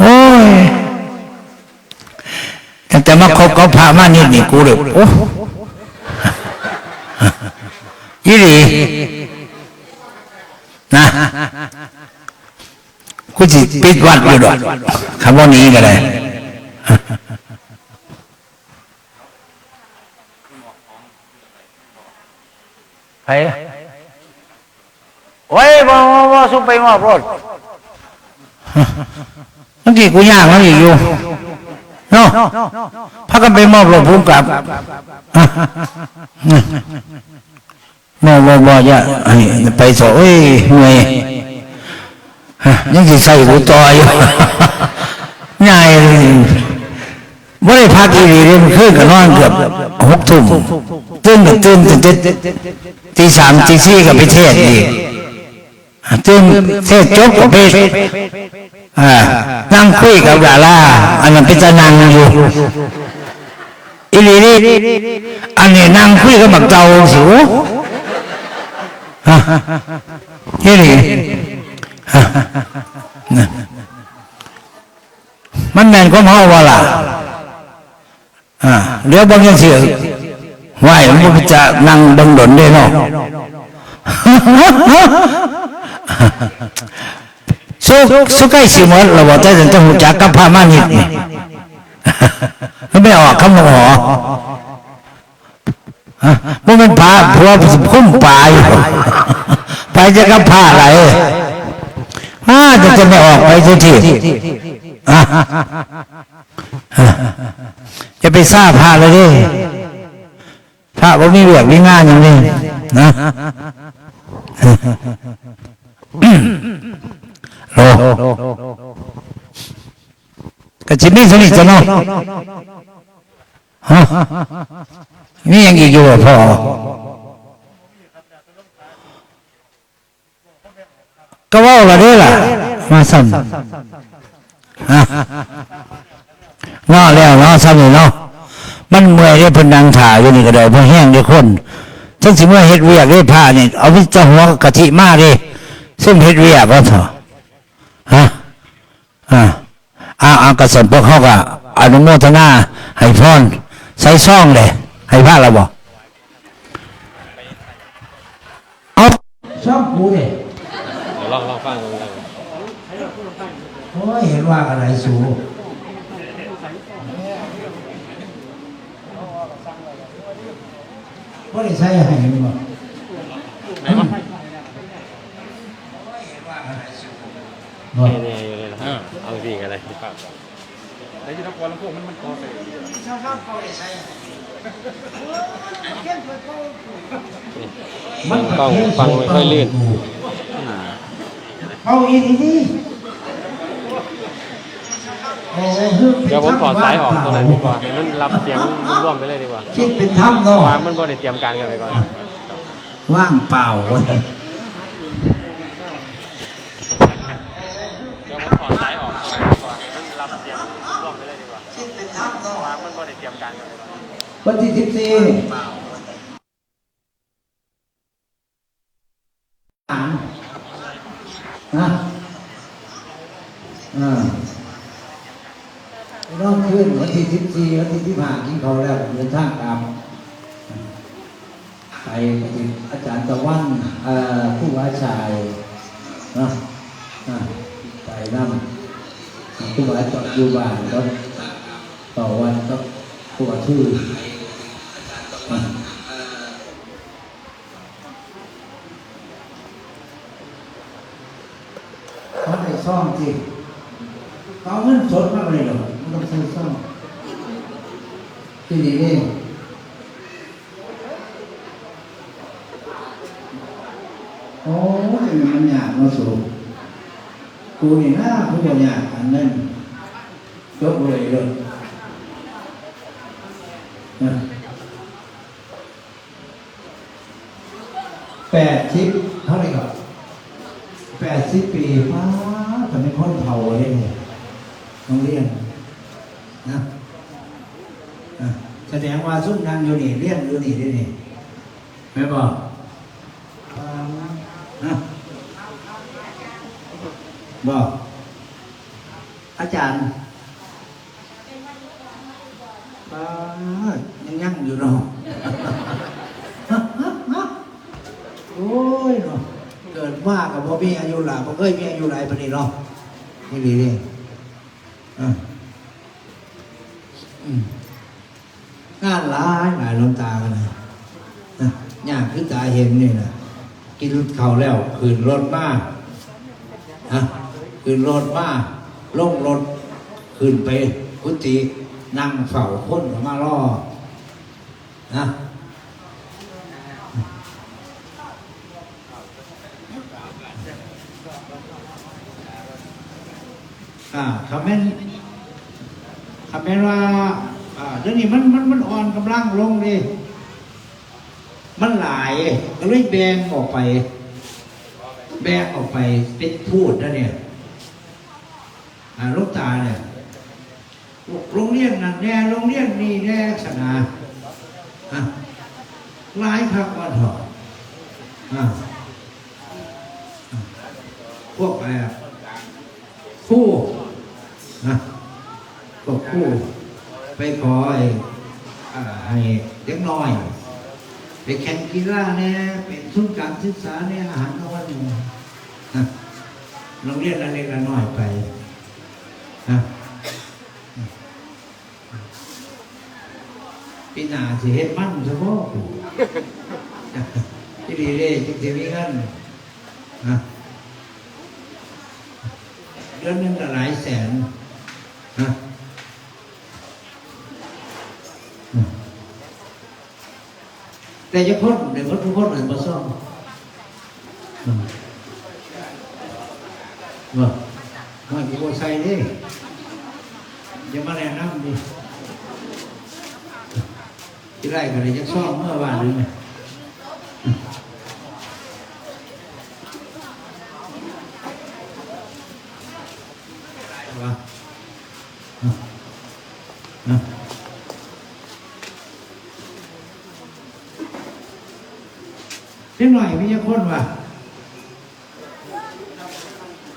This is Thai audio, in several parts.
โอ้ยตั้งแต่มาคบกับพระมานี่นี่กูเลยโอ้ยี่หลีนะกูจิปิดวัดอยู่ดอกคำว่านี้ก็ได้ไปโอ้ยบ่บ่บ่สุไปมอบรถ เมื่อกี้กูย่างมันอีกอยู่เนาะพากันไปมอบรถพุ่มกลับบ่บ่บ่อย่าอันนี้ไปสอเอ้ยเหนื่อยยังสิใส่หูต่ออยู่ง่ายเลยบ่ได้พักอีหลีเลยมันขึ้นก็นอนเกือบหกทุ่มตื่นก็ตื่นตื่นตีสามตีสี่ก็ไปเทศอีก ตื่นเทศจบก็ไปอ่านั่งคุยกับดาราอันนั้นเป็นตานังอยู่อีหลีนี่อันนี้นั่งคุยกับบักเตาสิวฮะอีหลีฮะมันแม่นก็เมาว่าล่ะอ่าเดี๋ยวบางอย่างเสียไหวมันจะนั่งบังดนได้เนาะ สุสุกใกล้สิมดเราบอกแต่จะหูจักกับพามานิดนี่ไม่ออกคำหอมันเป็นผาเพาะว่าคุ้มป่าอยู่ไปจะกับผ้าอะไรมาจะจะไม่ออกไปทุกทีจะไปซ่าผ้าเลยดิพระผมมีเวียกมีงานอย่างนี้นะ โลกะชิบี้สนิทจะเนาะฮะนี่ยังอีกอยู่พ่อก็ว่าละเด้ล่ะ มาซ้ำฮะงอแล้วนาะซ้ำนี่เนาะมันเมื่อยได้พนังถ่ายอยู่นี่ก็ได้เพราะแห้งได้คนทั้งสิเมื่อเฮ็ดเวียกได้ผ้านี่เอาวิจหัวกะทิมาดิ ซึ่งเฮ็ดเวียกว่าเถอะฮะอ่าอ่าอ่ากระสนพวกเขาก็อนุโมทนาให้พรใส่ซ่องเลยให้พระเราบอกเอาซ่องกูเนี่ยเดี๋ยวลองลองฟังดูกันโอ้ยเห็นว่าอะไรสูก็ได้ใช้ให้มันบ่ เนี่ยอยู่เลยนะเอาสิกันเลยครับในที่นครลำพูนมันมันคอใส่มันกล้องฟังไม่ค่อยลื่นเอาอีกทีเดี๋ยวผมถอดสายออกตัวไหนดีกว่าให้มันรับเสียงร่วมไปเลยดีกว่าคิดเป็นถ้ำเนาะราะว่ามันบ่ได้เตรียมการกันไปก่อนว่างเปล่าเว้ย เดี๋ยวผมถอดสายออกตัวไหนดีกว่าให้มันรับเสียงร่วมไปเลยดีกว่าเพราะว่ามัน บ่ได้เตรียมการกันไปก่อนวันที่สิบสี่นะอ่ารอบขึ้นวันที่สิบสี่วันที่ที่ผ่านที่เขาแล้วเดินทางกลับไปกับอาจารย์ตะวันผู้ว่าชายนะไปนั่งผู้ว่าจอดอยู่บ้านก็ ต่อวันก็ตัวชื่อเขาได้ซ่อมจริเอาเงินสดมาเลยเหรอไม่ต้องซื้อซ่อมที่นี่เองโอ้ยมันยากเนาสูกูนี่หน้าผู้บริยากอันนั้นยกเลยเลยนะแปดชิปเท่าไหร่ก่อน แปดสิบปีฟ้าแต่ไม่พ้นเผาเลยเนี่ยโรงเรียนนะอะแสดงว่าซุ่มนาง อยู่นี่เรียนอยู่นี่ได้นี่แม่บอกนะบอการย์ป้าดยังยั่งอยู่เนาะโอ้ยเนาะเกิดมากกับพ่อมีอายุหลายพ่อเคยมีอายุหลายปานนี้เนาะนี่ดีนี่อะอืม งานหลายหลายลงตากันนะนะยากคือตาเห็นนี่นะกินเขาวแล้วขืนรถมากนะขืนรถมากลงรถขึ้นไปกุฏินั่งเฝ้าคนก็มารอนะอ่าคำแม่นคำแม่นว่าอ่า ดี๋ยวนี้มันมันมันอ่อนกำลังลงดิมันหลายก็เลยแบงออกไป แบงออกไปเป็นพูดนะเนี่ยอ่าลูกตาเนี่ยโรงเรียนนั่นแน่โรงเรียนนี่แน่สนาอะหลายครับว่าเถอะอ่าพวกอะไรคู่นะก็คู่ ไปขอไอ้อ่าให้เด็กน้อย ไปแข่งกีฬาเนี่ยเป็นทุนการศึกษาเนี่ยอาหารกลางวันหนึ่งนะโรงเรียนละเล็กละน้อยไปนะปีหน้าสิเฮ็ดมั่นเฉพาะที่ดีเลยจริงๆมีเงินนะเดือนนึงก็หลายแสนนะอืม แต่จะพ้นเดี๋ยวพ้นทุกคนเหมือนมาซ่อมอืมว่าว่ากูบ่ใส่ดิอย่ามาแนะนำดิที่ไรก็เลยจะซ่อมเมื่อวานนี้ไงว่าอะอะเล็กหน่อยมีจะคนว่ะ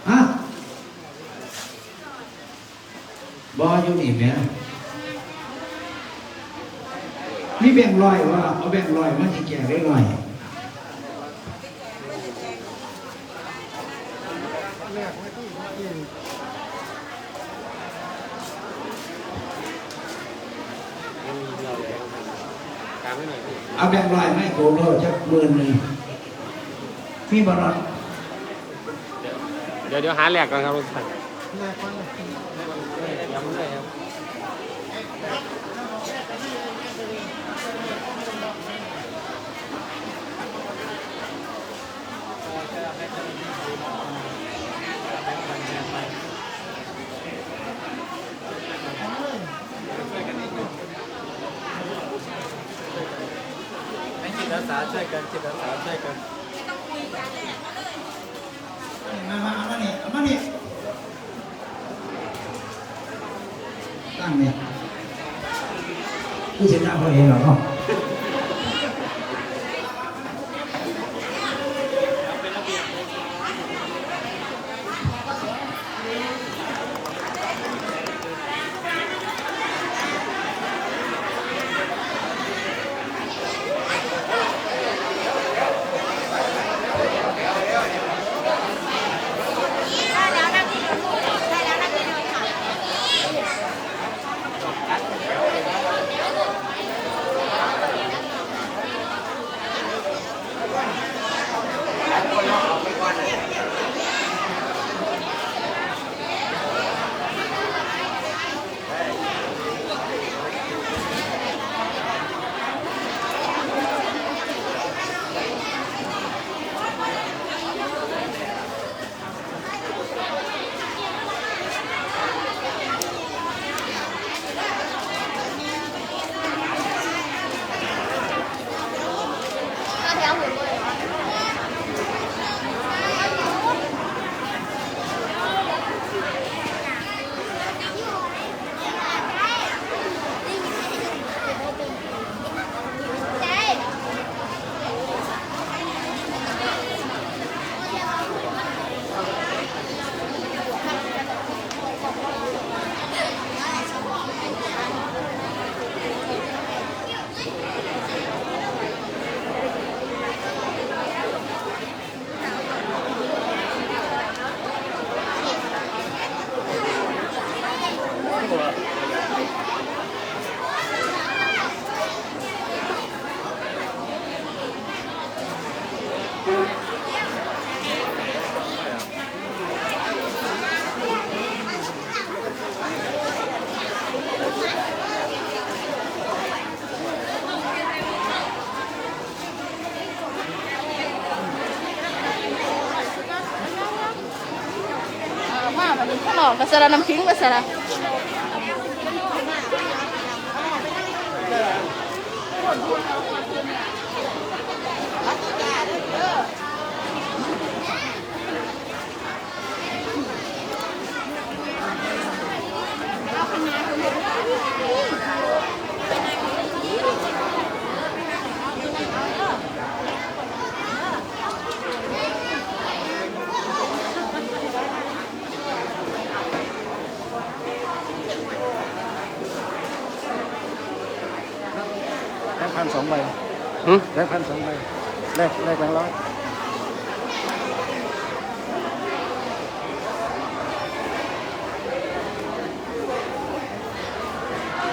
ฮะบออยู่นี่แหม่มีแบ่งร้อยว่าเอาแบ่งร้อยมาที่แก่ได้ร้อย การไม่หน่อยพี่เอาแบ่งร้อยไม่โกงเราจะหมื่นหนึ่งมีบอลเดี๋ยวเดี๋ยวหาแหลกก่อนครับลุงสันแหลกก่อนำเลยครับ จิต อาสาช่วยกันจิตอาสาช่วยกันมามาเอามาเนี่ยเอามาเนี่ยตั้งเนี่ยผู้ชนะเขาเองเหรอ เนาะ นอกก็สระน้ำพริงก็สระ แบงค์พันสอง ใบหึแบงค์พันสองใบแลกแลกแบงค์ร้อย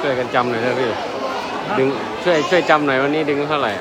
ช่วยกันจำหน่อยนะพี่ดึงช่วยช่วยจำหน่อยวันนี้ดึงเท่าไหร่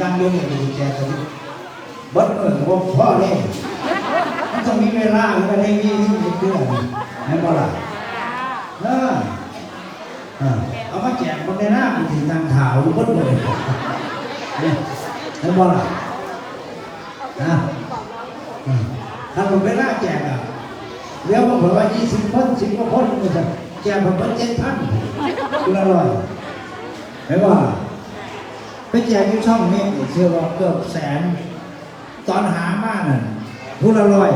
นั่งเรื่องอย่างดูแจกันบัดเออผมพ่อเนี่ยมันต้องมีเวลาไม่ได้มีที่เดือนให้บ่ล่ะเออเออเอามาแจกคนในหน้ามันถึงทางข่าวอยู่บัดเลยเนี่ยให้บ่ล่ะนะถ้าผมไปล่าแจกอะเรียกว่าผมว่ายี่สิบคนสิบกว่าคนมันจะแจกผมเป็นเจ็ดพันคุณอร่อยไม่ว่า ไปแจกที่ช่องนี้เชื่อว่าเกือบแสน ตอนหามาน่ะพูดอร่อย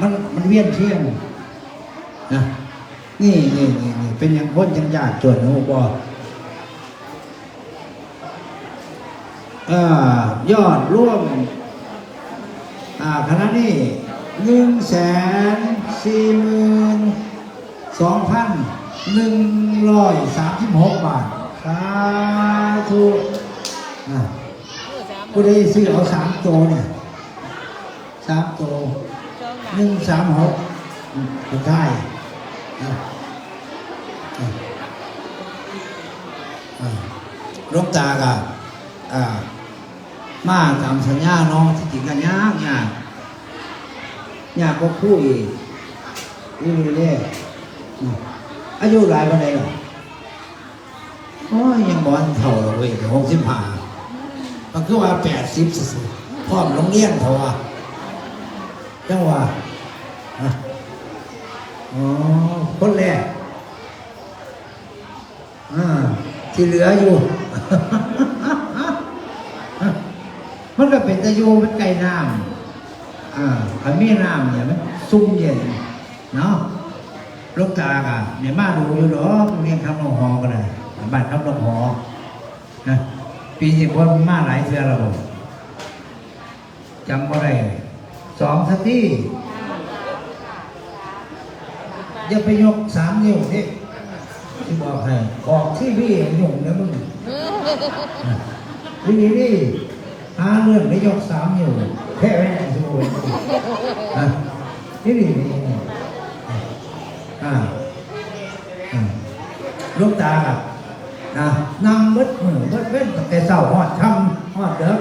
มันมันเวียนเที่ยงนะนี่นี่นี่นี่เป็นอย่างพ้นยังยากจนนะบออยอดร่วมคณะนี้หนึ่งแสนสี่หมื่นสองพันหนึ่งร้อยสามสิบหกบาทสาธุอ่า ผู้ใดซื้อเอาสามตัวเนี่ยสามตัวหนึ่งสามหกอืมสุดท้ายอ่าอ่าอ่าหลูกตากะอ่ามาตามสัญญาเนาะที่จริงกันยากยากยากก็คู่อีกนี่เลยอืมอายุหลายวันไหนหรอโอ้ยยังบอนเท่าเราเว้ยหกสิบห้า มันคือว่าแปดสิบสุดๆพร้อมโรงเรียนเท่าว่าจังว่าอ๋อคนแรกอ่าที่เหลืออยู่ มันก็เป็นตะโยเป็นไก่น้ำอ่าขันมีน้ำเนี่ยมันซุ่มเย็นเนาะลูกตาอะเนี่ยมาดูอยู่ดอกเรียนคำนองหอกันเลยบ้านคำนองหอนะ ปีนี้พ้นมาหลายเทือแล้วบ่จำบ่ได้สองสักที่อย่าไปยกสามนิ้วนี่ที่บอกให้ออกที่พี่หยุ่งนะมึงนี่นี่หาเรื่องได้ยกสามนิ้วแค่ไว้ในสมุดนนี่นี่นี่อ่าอ่าลูกตา นะนั่งมืดมือมืดเว้นแต่เช้าหอดค่ำหอดเด้อ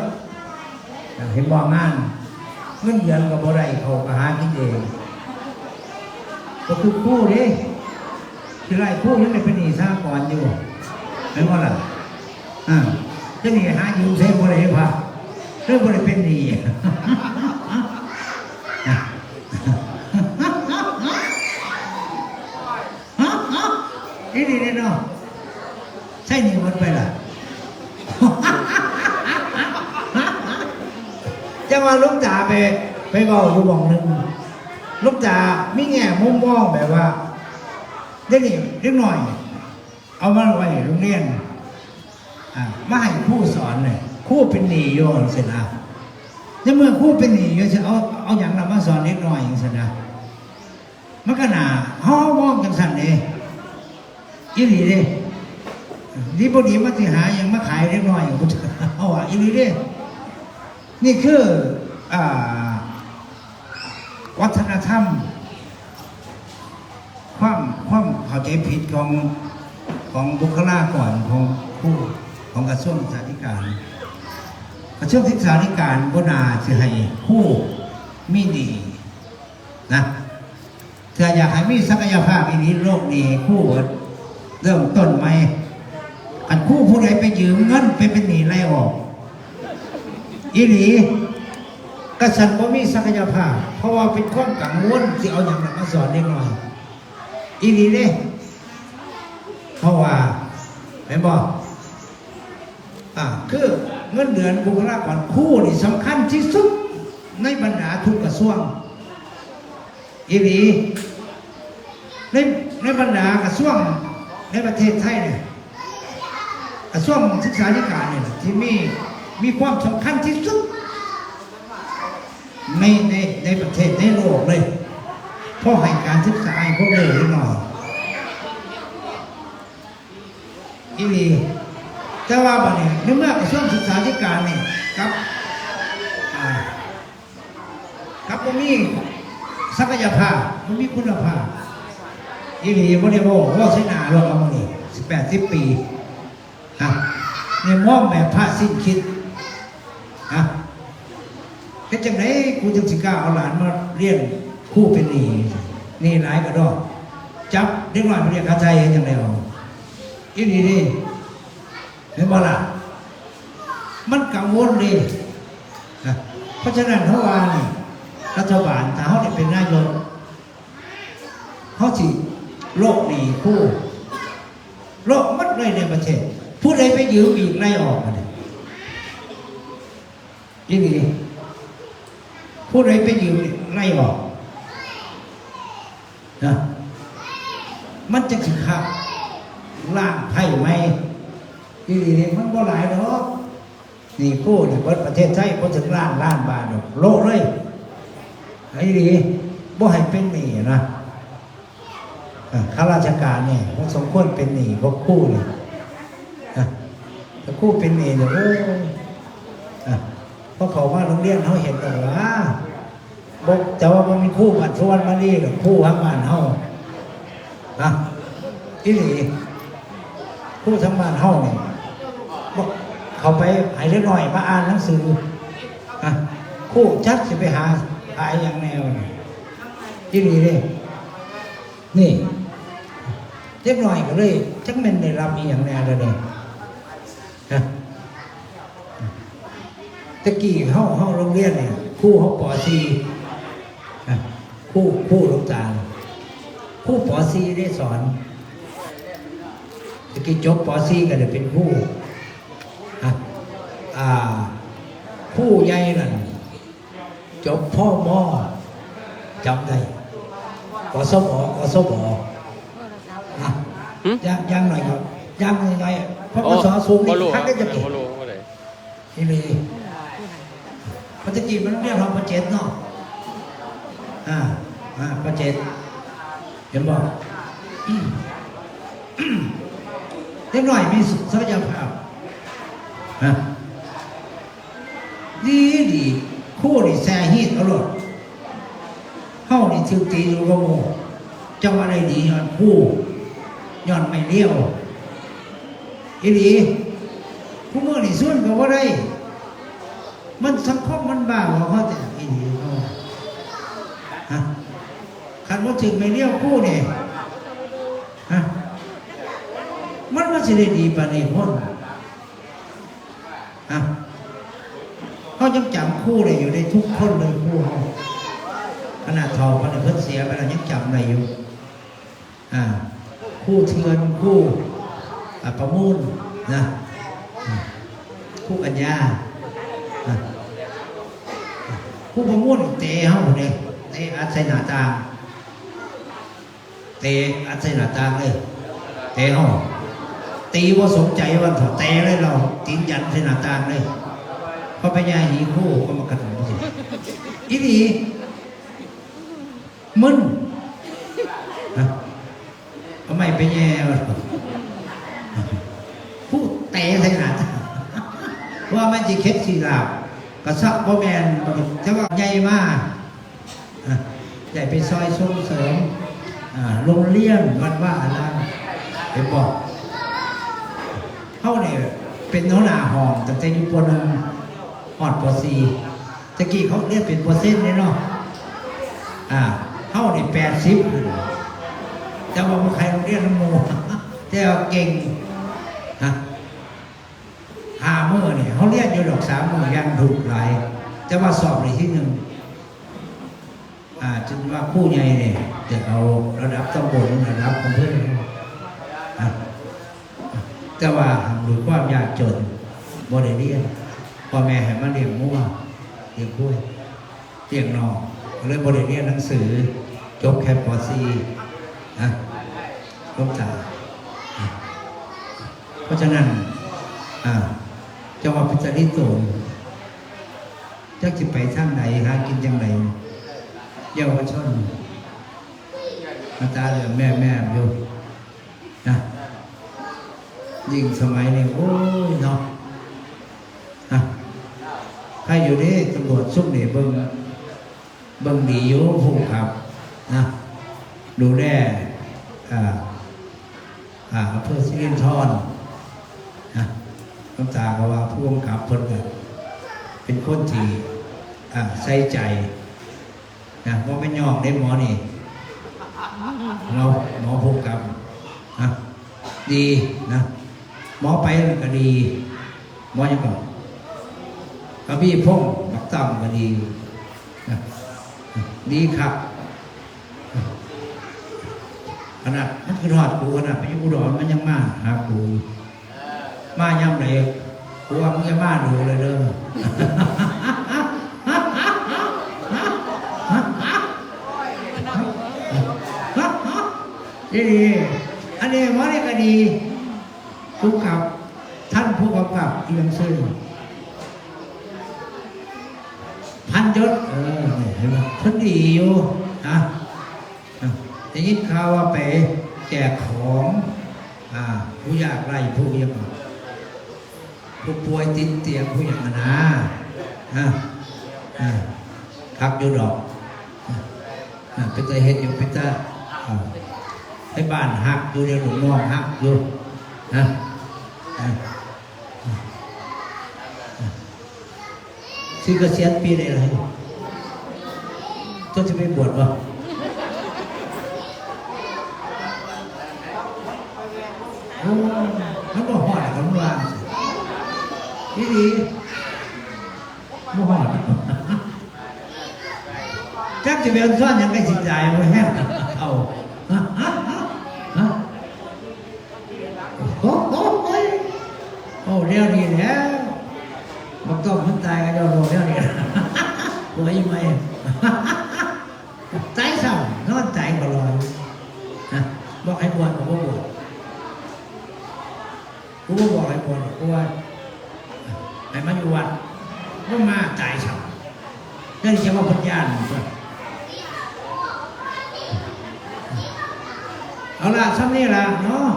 เห็นบอกงานเงินเดือนกับบ่ได้เขาก็หากินเองก็คือคู่ด้ที่ไรคู่ยังเป็นหนี้สร้างก่อนอยู่เห็นบ่ล่ะอ่าจะหนี้หาอยู่เซ่บ่ได้พะเรื่องบ่ได้เป็นหนี้นี่นี่เนาะใช่นี่มัน ไปล่ะจะมาลูกจ๋าไป ไปบอกอยู่บอกหนึ่งลูกจ๋ามีแง่มุมมองแบบว่าเด็กนี่เล็กหน่อย เอามาไว้โรงเรียนมาให้ครู่สอนเลยคู่เป็นหนีโยนเสร็จแล้วในเมื่อคู่เป็นหนีโยจะเอาเอาอย่างเรามาสอนเล็กน้อยอย่างเสร็จนะมันก็น่าห้อมองกันสั่นเองอีหลีเด้นี่ พอดีมาสิหาย่างมาขายเล็กน้อยอย่างกูจะเอาอะอีหลีเด้นี่คืออ่าวัฒนธรรม ความความเข้าใจผิดของของบุคลากรของผู้ของกระทรวงศึกษาธิการ กระทรวงศึกษาธิการบนาจะให้ผู้มีดีนะถ้าอยากให้มีศักยภาพอีนี้โลกนี้คู่เริ่มต้นไหม อันคู่ผู้ใดไปยืมเงินไปเป็นหนี้ไล่ออกอีหลีกษัตริย์บ่มีศักยภาพ เพราะว่าเป็นความกังวลที่เอาอย่างนั้นมาสอนเด็กน้อยอีหลีเด้เพราะว่าเห็นบ่อ่าคือเงินเดือนบุคลากรคู่นี่สำคัญที่สุดในบรรดาทุกกระทรวงอีหลีในในบรรดากระทรวงในประเทศไทยเนี่ย กระทรวงศึกษาธิการเนี่ยที่มีมีความสำคัญที่สุดในในในประเทศในโลกเลยเพราะให้การศึกษาให้พวกเด็กหน่อยอีนีแต่ว่าบัดนี้ในเมื่อกระทรวงศึกษาธิการเนี่ยกับอ่ากับบ่มีศักยภาพมันมีคุณภาพอีนีบ่ได้บอกว่าใช้หนาเราเอามานี่สิบแปดสิบปี ฮะเนี่ยมองแบบพระสิ้นคิดฮะเฮ็ดจังไดกูจึงสิกล้าเอาหลานมาเรียนคู่เป็นหนี่นี่หลายกระดอกจับเด็กน้อยมาเรียนคาใจเฮ็ดจังไดเอาอีนี่นี่เห็นบ่ล่ะมันกังวลดิฮะเพราะฉะนั้นเฮาว่านี่รัฐบาลถ้าเฮาได้เป็นนายกเฮาสิโลกดีครู่โลกมัดเลยในประเทศ ผู้ใดไปยืมอีกไล่ออกมาเลยยี่นี่ผู้ใดไปยืมอีกไล่ออกนะมันจะถึงขับล่างไพ่ไหมยี่นี่มันบ่หลายดอกนี่ผู้นี่เปิดประเทศไทยก็ถึงล้านล้านบาทโลกเลยไอ้ดีบ่ให้เป็นหนี้นะข้าราชการเนี่ยมันสมควรเป็นหนี้พวกคู่เนี่ย ถ้าคู่เป็นหนี้เนี่ยโอ้ยอะเพราะเขาว่าโรงเรียนเขาเห็นแต่ว่าบอกแต่ว่ามันมีคู่บัตรสวรรค์มาดีกับคู่ทั้งบ้านเขานะอีหลีคู่ทั้งบ้านเขาเนี่ยบอกเขาไปหายเล็กหน่อยมาอ่านหนังสืออะคู่ชักจะไปหาหายอย่างแนวเนี่ยอีหลีเลยนี่เรียบร้อยก็เลยจักม่นได้รับอีหยังแนวเนี่ยฮะ ตะกี้เฮาเฮาโรงเรียนเนี่ยครู่เฮาป .4 ฮะครู่ครู่ลูกจาคู่ป .4 ได้สอนตะกี้จบป .4 ก็ได้เป็นครู่ฮะอ่าคู่ใหญ่นั่นจบพ่อมอจำได้กสบกสบนะหึยังยังหน่อยครับยังยังไงเพราะกสสูงนี่รู้คคัรักบได้จะเก่งรู้บ่ได้อีหลี จจุบันมันเรียกเราประเจ็ดเนาะอ่าอ่าประเจ็ดเห็นบอกเล็กหน่อยมีศักยภาพฮะดีดีคู่นี่แซ่ฮีดเอาหลดเฮ้านี่ถือตีอยู่กับโมจ้าอะไรดีย้อนคู่ย้อนไม่เลี้ยวอีหลีผู้เมื่อนี่ส่วนกับว่าได้ มันสังคมมันบ้าว่าเขาแต่อีหลีเขาฮะคันว่าถึงไม่เลี้ยวคู่นี่ยฮะมันว่าสิได้ดีปานนี้พ้นฮะเขายังจำคู่ได้อยู่ได้ทุกคนเลยคู่เขาขนาดทองขนาดเพิ่นเสียไปแล้วยังจำได้อยู่อ่าคู่เทือนคู่ประมูลนะคู่กัญญา อะคู่ประมูลเตะเฮาเนี่ยเตะอัดใส่หน้าตาเตะอัดใส่หน้าตาเลยเตะเฮาตีว่าสนใจว่าถอเตะเลยเราตีนยันใส่หน้าตาเลยพอไปยายหีคู่ก็มากระตุ้นสิอีนี่มึนฮะทำไมไปแย่ผู้เตะใส่หน้าตา ว่ามันจะเค็ดสีลาบกระซับพ่อแมนแต่ว่าใหญ่มากใหญ่ไปซอยส่งเสริมโรงเรียนวัดว่าอะไรไปบอกเขาเนี่ยเป็นหัวหนาหองตั้งแต่อยู่ปนึงหอดปสี่ตะกี้เขาเรียกเป็นเปอร์เซ็นต์เลยเนาะอ่าเขาเนี่ยแปดสิบแต่ว่าใครโรงเรียนน้ำโมแต่เก่ง มือเนี่ยเขาเรียกอยู่ดอกสามมือยังถูกหลายแต่ว่าสอบในที่หนึ่งอ่าจึงว่าผู้ใหญ่เนี่ยจะเอาระดับตำบลระดับอำเภออะแต่ว่าหรือความยากจนบ่ได้เรียนพ่อแม่ให้มาเลี้ยงมั่วเลี้ยงกล้วยเลี้ยงนอกเลยบ่ได้เรียนหนังสือ จบแค่ป .4 นะลบตาเพราะฉะนั้นอ่า จังหวัดพิจาริโตนจักจะไปทางไหนหากินจังไหนเยาวชนมาตาเหลือแม่แม่อยู่นะยิ่งสมัยนี้โอ้ยเนาะนะใครอยู่นี่ตำรวจซุ่มนี่เบิ่งเบิ่งดีอยู่ผู้ครับนะดูแลอ่าอ่าอำเภอสิรินธรน น้ำตาก็ว่าผู้กำกับเพิ่นก็เป็นคนที่ใส่ใจนะว่าไม่ยอมได้หมอนี่ เราหมอผู้กำกับนะดีนะหมอไปก็ดี หมอยังก็กระบี่พงบักตั้มก็ดีนะดีครับขนาดมันคือทอดกูขนาดไปอยุกุดรมันยังมาหากู มาย่ำไหนกูว่ามึงจะมาดูเลยเด้อดีดีอันนี้หมอนี่ก็ดีผู้กับท่านผู้กำกับเอียงซื่อพันยศเออเห็นไหมท่านดีอยู่นะอะได้ยินข่าวว่าไปแจกของ อ่า ผู้ยากไร้ผู้ยัง ผู้ป่วยติดเตียงผู้อย่างนั้นนะอะอะครับอยู่ดอกอะเป็นตาเห็ดอยู่เป็นตาให้บ้านหักอยู่เดี๋ยวหลวงน้องหักอยู่นะอะอะอะเกษียณปีไหนเลยต้นจะไปบวชวะโอ้มันก็หอดกันว่า สิดีดีบ่หอดจักจะเป็นซ่อนยังไงสิใจายบ่แห้งเอาฮะฮะฮะโอ้โหโอ้เรียวดีแล้วมันต้องมันตายกันเจ้าโลเรียวดีหัวยังไงตายซ้ำนอนตายก็ลอยนะบอกให้บวชก็บ่บวชกูบ่บอกให้บวชกูว่า ไป ให้มาอยู่วัดว่ามาตายฉับก็จะว่าพัญญาณ เอาละซ้ำนี่ละเนาะ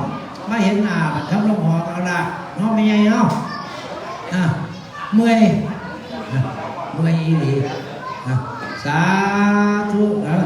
มาเห็นหน้าบัดทำลงหอกเอาละเนาะไม่ใหญ่เนาะอะเมื่อยเมื่อยดีสาธุอะ